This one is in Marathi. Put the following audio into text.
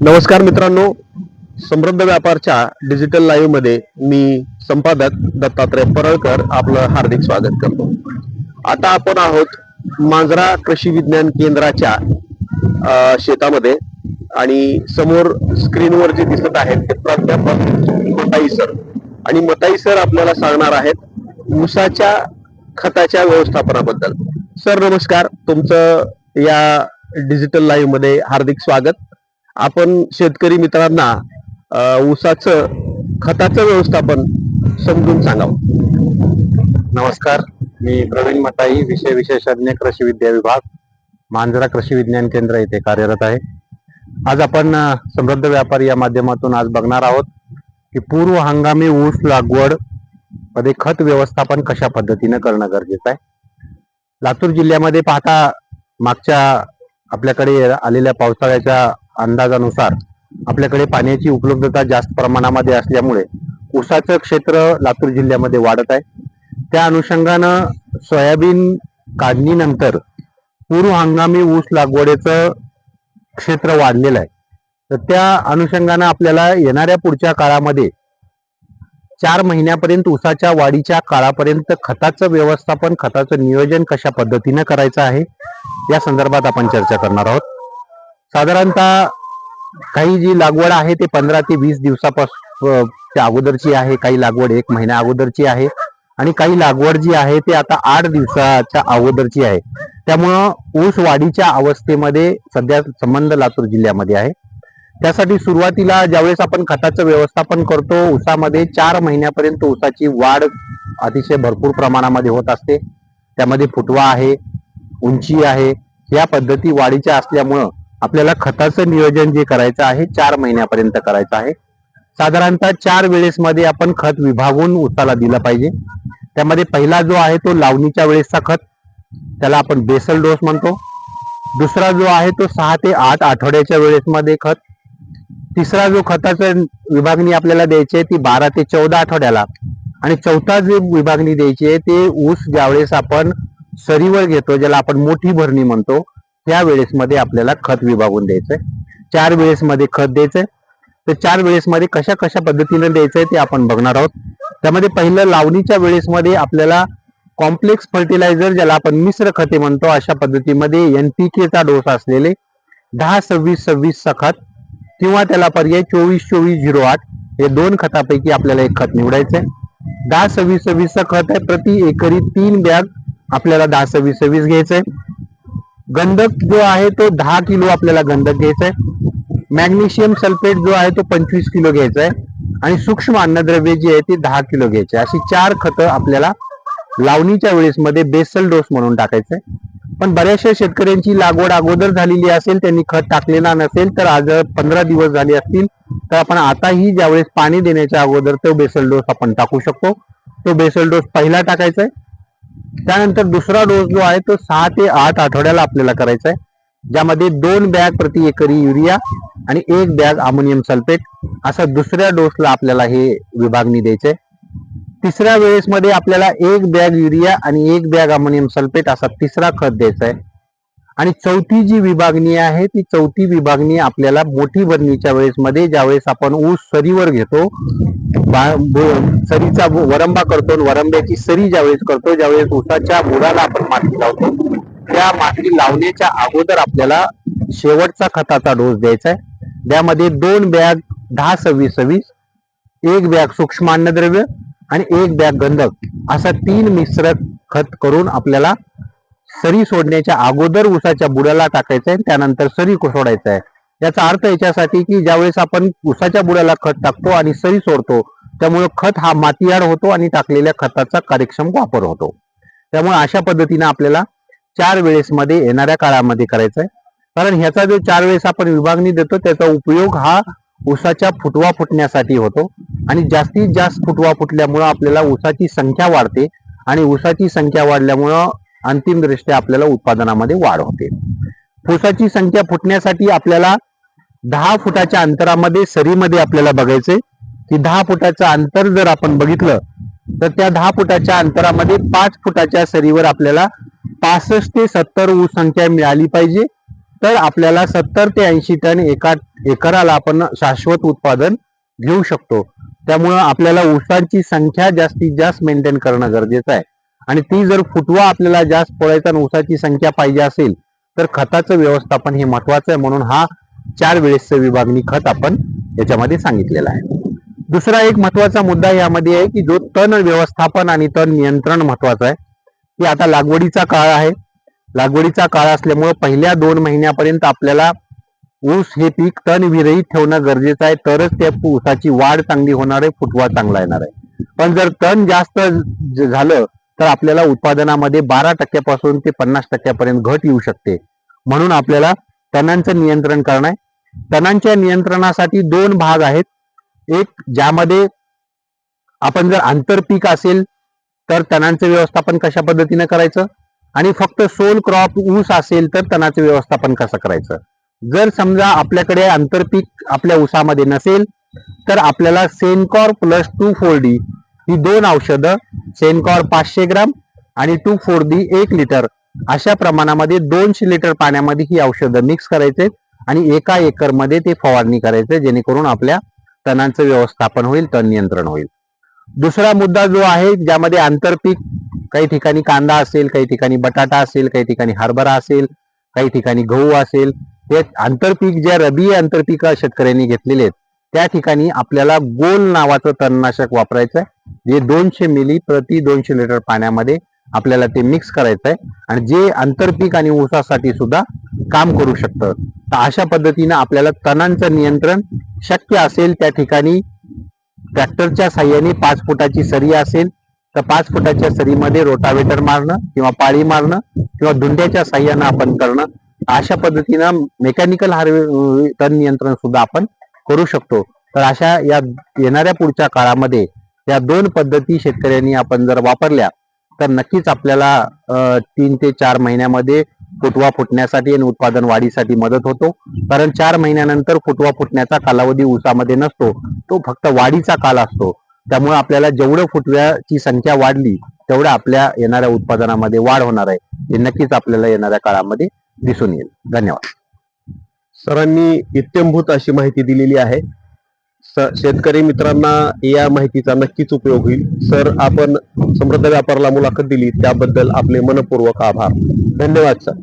नमस्कार मित्रांनो समृद्ध व्यापारच्या डिजिटल लाईव्हमध्ये मी संपादक दत्तात्रय परळकर आपलं हार्दिक स्वागत करतो. आता आपण आहोत मांजरा कृषी विज्ञान केंद्राच्या शेतामध्ये आणि समोर स्क्रीनवर जे दिसत आहेत ते प्राध्यापक मताई सर आणि मताई सर आपल्याला सांगणार आहेत ऊसाच्या खताच्या व्यवस्थापनाबद्दल. सर नमस्कार. तुमचं या डिजिटल लाईव्हमध्ये हार्दिक स्वागत. आपण शेतकरी मित्रांना ऊसाचं खताचं व्यवस्थापन समजून सांगावं. नमस्कार. मी प्रवीण मताई विषय विशेषज्ञ कृषी विद्या विभाग मांजरा कृषी विज्ञान केंद्र येथे कार्यरत आहे. आज आपण समृद्ध व्यापारी या माध्यमातून आज बघणार आहोत की पूर्व हंगामी ऊस लागवडमध्ये खत व्यवस्थापन कशा पद्धतीने करणं गरजेचं आहे. लातूर जिल्ह्यामध्ये पाहता मागच्या आपल्याकडे आलेल्या पावसाळ्याच्या अंदाजानुसार आपल्याकडे पाण्याची उपलब्धता जास्त प्रमाणामध्ये असल्यामुळे ऊसाचं क्षेत्र लातूर जिल्ह्यामध्ये वाढत आहे. त्या अनुषंगानं सोयाबीन काढणीनंतर पूर्व हंगामी ऊस लागवडीचं क्षेत्र वाढलेलं आहे. तर त्या अनुषंगानं आपल्याला येणाऱ्या पुढच्या काळामध्ये चार महिन्यापर्यंत ऊसाच्या वाढीच्या काळापर्यंत खताचं व्यवस्थापन खताचं नियोजन कशा पद्धतीनं करायचं आहे या संदर्भात आपण चर्चा करणार आहोत. साधारणतः काही जी लागवड आहे ते पंधरा ते वीस दिवसापासून अगोदरची आहे काही लागवड एक महिन्या अगोदरची आहे. आणि काही लागवड जी आहे ते आता आठ दिवसाच्या अगोदरची आहे. त्यामुळं ऊस वाढीच्या अवस्थेमध्ये सध्या संबंध लातूर जिल्ह्यामध्ये आहे. त्यासाठी सुरुवातीला ज्यावेळेस आपण खताचं व्यवस्थापन करतो ऊसामध्ये चार महिन्यापर्यंत ऊसाची वाढ अतिशय भरपूर प्रमाणामध्ये होत असते. त्यामध्ये फुटवा आहे उंची आहे या पद्धती वाढीच्या असल्यामुळं आपल्याला खताचं नियोजन जे करायचं आहे चार महिन्यापर्यंत करायचं आहे. साधारणतः चार वेळेसमध्ये आपण खत विभागून ऊसाला दिलं पाहिजे. त्यामध्ये पहिला जो आहे तो लावणीच्या वेळेसचा खत त्याला आपण बेसल डोस म्हणतो. दुसरा जो आहे तो सहा ते आठ आठवड्याच्या वेळेसमध्ये खत. तिसरा जो खताचा विभागणी आपल्याला द्यायची आहे ती बारा ते चौदा आठवड्याला. आणि चौथा जे विभागणी द्यायची आहे ते ऊस ज्यावेळेस आपण सरीवर घेतो ज्याला आपण मोठी भरणी म्हणतो त्या वेळेसमध्ये आपल्याला खत विभागून द्यायचंय. चार वेळेसमध्ये खत द्यायचंय. तर चार वेळेसमध्ये कशा कशा पद्धतीने द्यायचंय ते आपण बघणार आहोत. त्यामध्ये पहिलं लावणीच्या वेळेसमध्ये आपल्याला कॉम्प्लेक्स फर्टिलायझर ज्याला आपण मिश्र खते म्हणतो अशा पद्धतीमध्ये एनपीकेचा चा डोस असलेले दहा सव्वीस सव्वीस खत किंवा त्याला पर्याय चोवीस चोवीस झिरो आठ हे दोन खतापैकी आपल्याला एक खत निवडायचंय. दहा सव्वीस सव्वीस खत आहे. प्रति एकरी तीन बॅग आपल्याला दहा सव्वीस सव्वीस घ्यायचंय. गंधक जो आहे तो दहा किलो आपल्याला गंधक घ्यायचा आहे. मॅग्नेशियम सल्फेट जो आहे तो पंचवीस किलो घ्यायचा आहे. आणि सूक्ष्म अन्नद्रव्य जी आहे ती दहा किलो घ्यायचे अशी चार खतं आपल्याला लावणीच्या वेळेसमध्ये बेसल डोस म्हणून टाकायचंय पण बऱ्याचशा शेतकऱ्यांची लागवड अगोदर झालेली असेल त्यांनी खत टाकलेला नसेल तर आज पंधरा दिवस झाले असतील तर आपण आताही ज्यावेळेस पाणी देण्याच्या अगोदर तो बेसल डोस आपण टाकू शकतो. तो बेसल डोस पहिला टाकायचा आहे. त्यानंतर दुसरा डोस जो आहे तो सहा ते आठ आठवड्याला आपल्याला करायचा आहे. ज्यामध्ये दोन बॅग प्रति एकरी युरिया आणि एक बॅग अमोनियम सल्फेट असा दुसऱ्या डोसला आपल्याला हे विभागणी द्यायचंय. तिसऱ्या वेळेसमध्ये आपल्याला एक बॅग युरिया आणि एक बॅग अमोनियम सल्फेट असा तिसरा खत द्यायचा आहे आणि चौथी जी विभागणी आहे ती चौथी विभागणी आपल्याला मोठी भरणीच्या वेळेसमध्ये ज्यावेळेस आपण ऊस सरीवर घेतो सरीचा वरंबा करतो वरंब्याची सरी ज्यावेळेस करतो ज्यावेळेस ऊसाच्या बुडाला आपण माती लावतो त्या माती लावण्याच्या अगोदर आपल्याला शेवटचा खताचा डोस द्यायचा आहे. त्यामध्ये दोन बॅग दहा सव्वीस सव्वीस एक बॅग सूक्ष्म अन्नद्रव्य आणि एक बॅग गंधक असा तीन मिश्र खत करून आपल्याला सरी सोडण्याच्या अगोदर उसाच्या बुडाला टाकायचं आहे त्यानंतर सरी सोडायचं आहे याचा अर्थ याच्यासाठी की ज्यावेळेस आपण ऊसाच्या बुडाला खत टाकतो आणि सरी सोडतो त्यामुळे खत हा मातीआड होतो आणि टाकलेल्या खताचा कार्यक्षम वापर होतो. त्यामुळे अशा पद्धतीने आपल्याला चार वेळेसमध्ये येणाऱ्या काळामध्ये करायचं आहे कारण ह्याचा जो चार वेळेस आपण विभागणी देतो त्याचा उपयोग हा उसाच्या फुटवा फुटण्यासाठी होतो. आणि जास्तीत जास्त फुटवा फुटल्यामुळं आपल्याला ऊसाची संख्या वाढते. आणि ऊसाची संख्या वाढल्यामुळं अंतिम दृष्ट्या आपल्याला उत्पादनामध्ये वाढ होते. फुसाची संख्या फुटण्यासाठी आपल्याला दहा फुटाच्या अंतरामध्ये सरीमध्ये आपल्याला बघायचंय. की दहा फुटाचं अंतर जर आपण बघितलं तर त्या दहा फुटाच्या अंतरामध्ये पाच फुटाच्या सरीवर आपल्याला पासष्ट ते सत्तर ऊस संख्या मिळाली पाहिजे. तर आपल्याला सत्तर ते ऐंशी टन एका एकराला आपण शाश्वत उत्पादन घेऊ शकतो. त्यामुळं आपल्याला ऊसाची संख्या जास्तीत जास्त मेंटेन करणं गरजेचं आहे. आणि ती जर फुटवा आपल्याला जास्त पळायचा आणि ऊसाची संख्या पाहिजे असेल तर खताचं व्यवस्थापन हे महत्वाचं आहे म्हणून हा चार वेळेसचं विभागणी खत आपण याच्यामध्ये सांगितलेला आहे. दुसरा एक महत्त्वाचा मुद्दा यामध्ये आहे की जो तण व्यवस्थापन आणि तण नियंत्रण महत्वाचं आहे. की आता लागवडीचा काळ आहे. लागवडीचा काळ असल्यामुळे पहिल्या दोन महिन्यापर्यंत आपल्याला ऊस हे पीक तण विरहित ठेवणं गरजेचं आहे. तरच त्या ऊसाची वाढ चांगली होणार आहे फुटवा चांगला येणार आहे. पण जर तण जास्त झालं तर आपल्याला उत्पादनामध्ये बारा टक्क्यापासून ते पन्नास टक्क्यापर्यंत घट येऊ शकते. म्हणून आपल्याला तणांचं नियंत्रण करणं आहे. तणांच्या नियंत्रणासाठी दोन भाग आहेत. एक ज्यामध्ये आपण जर आंतरपीक असेल तर तणांचं व्यवस्थापन कशा पद्धतीने करायचं? आणि फक्त सोल क्रॉप ऊस असेल तर तणाचं व्यवस्थापन कसं करायचं? जर समजा आपल्याकडे आंतरपीक आपल्या ऊसामध्ये नसेल तर आपल्याला Sencor plus two four D ही दोन औषधं सेनकॉर पाचशे ग्राम आणि टू फोर दी एक लिटर. अशा प्रमाणामध्ये दोनशे लिटर पाण्यामध्ये ही औषधं मिक्स करायचे आणि एका एकरमध्ये ते फवारणी करायचे जेणेकरून आपल्या तणांचं व्यवस्थापन होईल तण नियंत्रण होईल. दुसरा मुद्दा जो आहे ज्यामध्ये आंतरपीक काही ठिकाणी कांदा असेल काही ठिकाणी बटाटा असेल काही ठिकाणी हरभरा असेल काही ठिकाणी गहू असेल हे आंतरपीक ज्या रबी आंतरपीक शेतकऱ्यांनी घेतलेले आहेत त्या ठिकाणी आपल्याला गोल नावाचं तणनाशक वापरायचं आहे जे दोनशे मिली प्रति दोनशे लिटर पाण्यामध्ये आपल्याला ते मिक्स करायचं आहे आणि जे आंतरपीक आणि ऊसासाठी सुद्धा काम करू शकतं. तर अशा पद्धतीनं आपल्याला तणांचं नियंत्रण शक्य असेल त्या ठिकाणी ट्रॅक्टरच्या साह्याने पाच फुटाची सरी असेल तर पाच फुटाच्या सरीमध्ये रोटावेटर मारणं किंवा पाळी मारणं किंवा धुंड्याच्या साह्यानं आपण करणं. अशा पद्धतीनं मेकॅनिकल हार्वे तण नियंत्रण सुद्धा आपण करू शकतो. तर अशा या येणाऱ्या पुढच्या काळामध्ये या दोन पद्धती शेतकऱ्यांनी आपण जर वापरल्या तर नक्कीच आपल्याला तीन ते चार महिन्यामध्ये फुटवा फुटण्यासाठी आणि उत्पादन वाढीसाठी मदत होतो. कारण चार महिन्यानंतर फुटवा फुटण्याचा कालावधी ऊसामध्ये नसतो. तो फक्त वाढीचा काल असतो. त्यामुळे आपल्याला जेवढं फुटव्याची संख्या वाढली तेवढं आपल्या येणाऱ्या उत्पादनामध्ये वाढ होणार आहे. हे नक्कीच आपल्याला येणाऱ्या काळामध्ये दिसून येईल. धन्यवाद. सरांनी इत्यंभूत अशी माहिती दिलेली आहे. शेतकरी मित्रांना या माहितीचा नक्कीच उपयोग होईल. सर आपण समृद्ध व्यापाराला मुलाखत दिली त्याबद्दल आपले मनपूर्वक आभार. धन्यवाद सर.